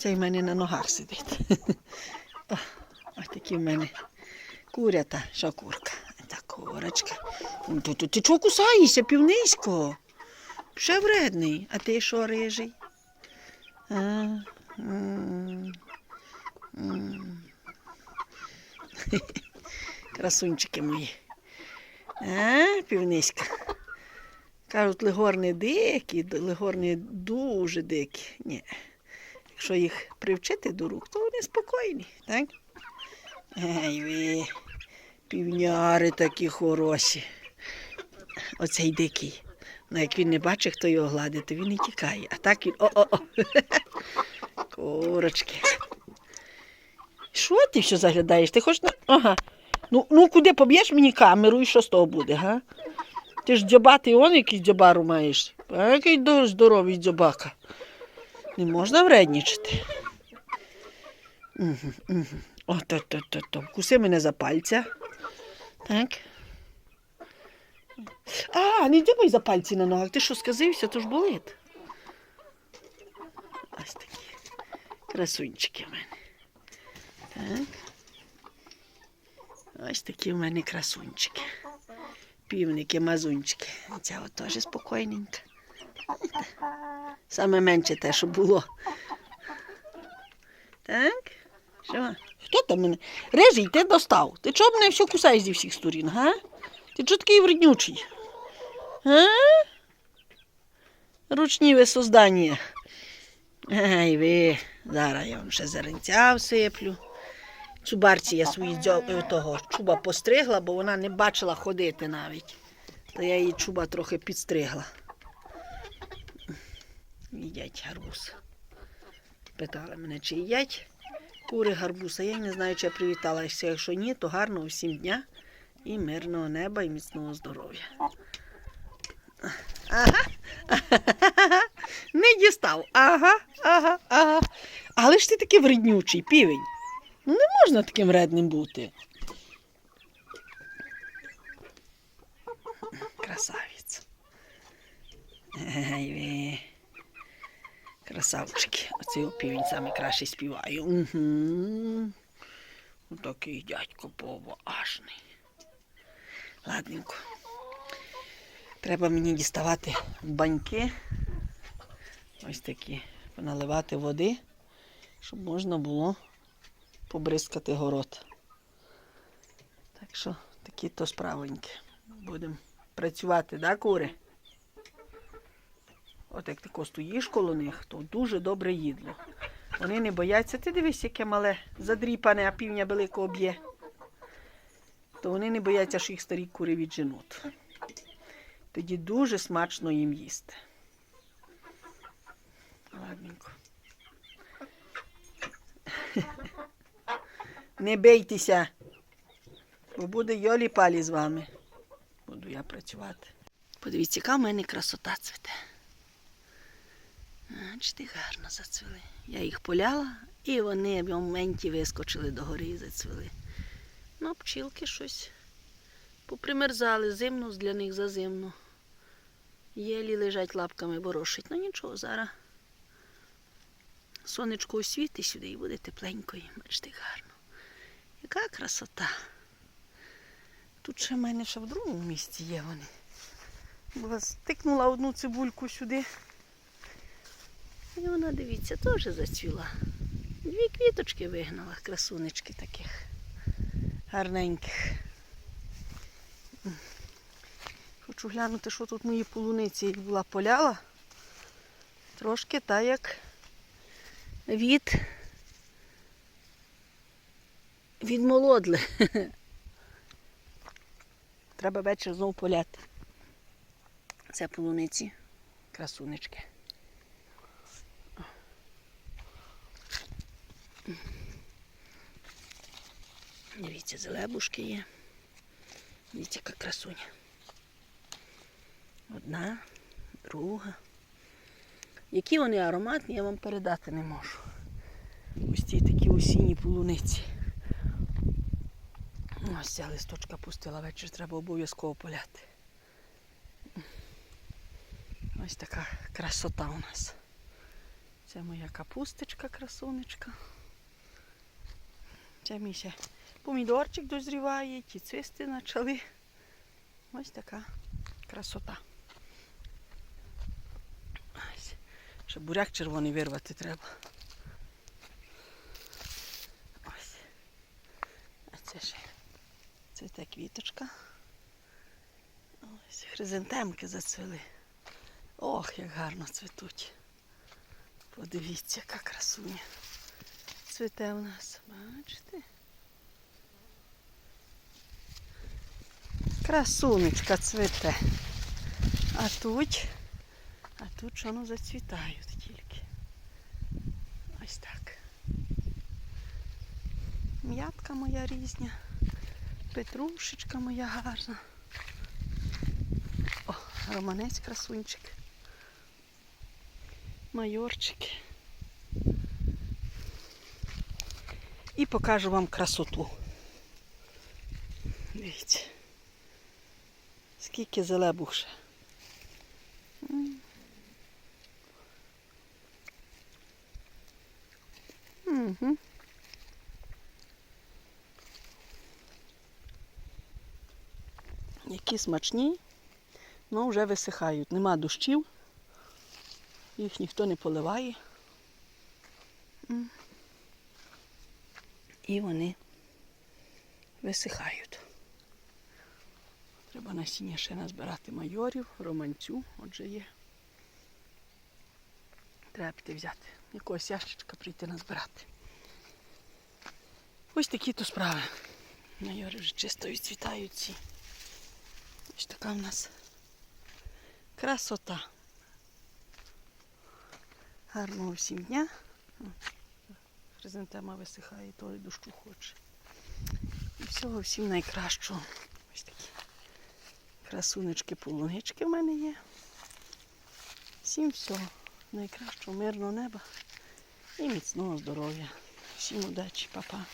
Цей в мене на ногах сидить. Ось такі в мене курята, що курка. Та курочка. Ти, ти, ти чого кусаєшся, півнисько? Ще вредний, а ти що рижий? Красунчики мої. А, півниська. Кажуть, легорни дикі, легорни дуже дикі. Ні. Якщо їх привчити до рук, то вони спокійні, так? Ей ви, півняри такі хороші. Оцей дикий. Ну, як він не бачить, хто його гладить, то він і тікає. А так він. О-о-о. Курочки. Що ти все заглядаєш? Ти хочеш на. Ага. Ну, ну куди поб'єш мені камеру і що з того буде, га? Ти ж дзьобатий он якийсь дзьобару маєш. А який здоровий дзьобака. Не можна вреднічити. Угу, угу. О, то, то, то, то. Вкуси мене за пальця. Так. А, не дивай за пальці на ногах. Ти що сказився, то ж болить. Ось такі красунчики в мене. Так. Ось такі в мене красунчики. Півники, мазунчики. Ця от теж спокійненька. Саме менше те, що було. Так? Що? Хто там мене? Режий, ти достав. Ти чого мене все кусаєш зі всіх сторін, га? Ти чого такий вреднючий? Га? Ручні ви создання. Ай ви, зараз я вам ще зеренця всиплю. Чубарці я свої е, того чуба постригла, бо вона не бачила ходити навіть. То я її чуба трохи підстригла. Їдять гарбуз. Питали мене, чи їдять кури гарбуз, а я не знаю, чи я привіталася. Якщо ні, то гарного всім дня і мирного неба, і міцного здоров'я. Ага. Не дістав. Ага, ага, ага. Але ж ти такий вреднючий, півень. Ну не можна таким вредним бути. Красавець. Красавчики. Оцей опівень саме краще співає. Угу. Такий дядько поважний. Ладненько. Треба мені діставати баньки. Ось такі. Наливати води, щоб можна було побризкати город. Так що такі то справоньки. Будемо працювати, да, кури? От як ти стоїш коло них, то дуже добре їдло. Вони не бояться. Ти дивись, яке мале задріпане, а півня великого б'є. То вони не бояться, що їх старі кури відженуть. Тоді дуже смачно їм їсти. Ладненько. Не бійтеся, бо буде Йолі палі з вами. Буду я працювати. Подивіться, яка в мене красота цвіте. Бачите, гарно зацвіли. Я їх поляла, і вони в моменті вискочили догори і зацвіли. Ну, пчілки щось попримерзали, зимно для них зазимно. Єлі лежать лапками борошить. Ну нічого, зараз сонечко освітить сюди і буде тепленько. і Бачите, гарно. Яка красота. Тут ще в мене ще в другому місці є вони. Бо стикнула одну цибульку сюди. І вона, дивіться, теж зацвіла. Дві квіточки вигнала, красунечки таких гарненьких. Хочу глянути, що тут мої полуниці їх була поляла. Трошки так як від відмолодли. Треба вечір знову поляти. Це полуниці, красунечки. Дивіться, зелебушки є. Дивіться, яка красуня. Одна, друга. Які вони ароматні, я вам передати не можу. Ось ці такі осінні полуниці. Ось ця листочка пустила вечір, треба обов'язково поляти. Ось така красота у нас Це моя капусточка, красунечка. Це мій ще помідорчик дозріває, ті цвісти почали. Ось така красота. Ось. Ще буряк червоний вирвати треба. Ось. А це ще цвіте квіточка. Ось хризантемки зацвіли. Ох, як гарно цвітуть. Подивіться, яка красуня. Цвіте у нас, бачите? Красунечка цвіте. А тут, а тут що ну зацвітають тільки. Ось так. М'ятка моя різня, петрушечка моя гарна. О, романець красунчик. Майорчики. І покажу вам красоту. Дивіться. Скільки зелебух ще. Які смачні, але вже висихають. Нема дощів, їх ніхто не поливає. І вони висихають. Треба насіння ще назбирати майорів, романцю, отже є. Треба піти взяти. Якогось ящичка прийти назбирати. Ось такі то справи. Майори вже чисто відцвітають ці. Ось така в нас красота. Гарного всім дня. Хризантема висихає, то і дощу хоче. І всього всім найкращого. Ось такі красунечки, полунички в мене є. Всім всього найкращого, мирного неба і міцного здоров'я. Всім удачі, па-па.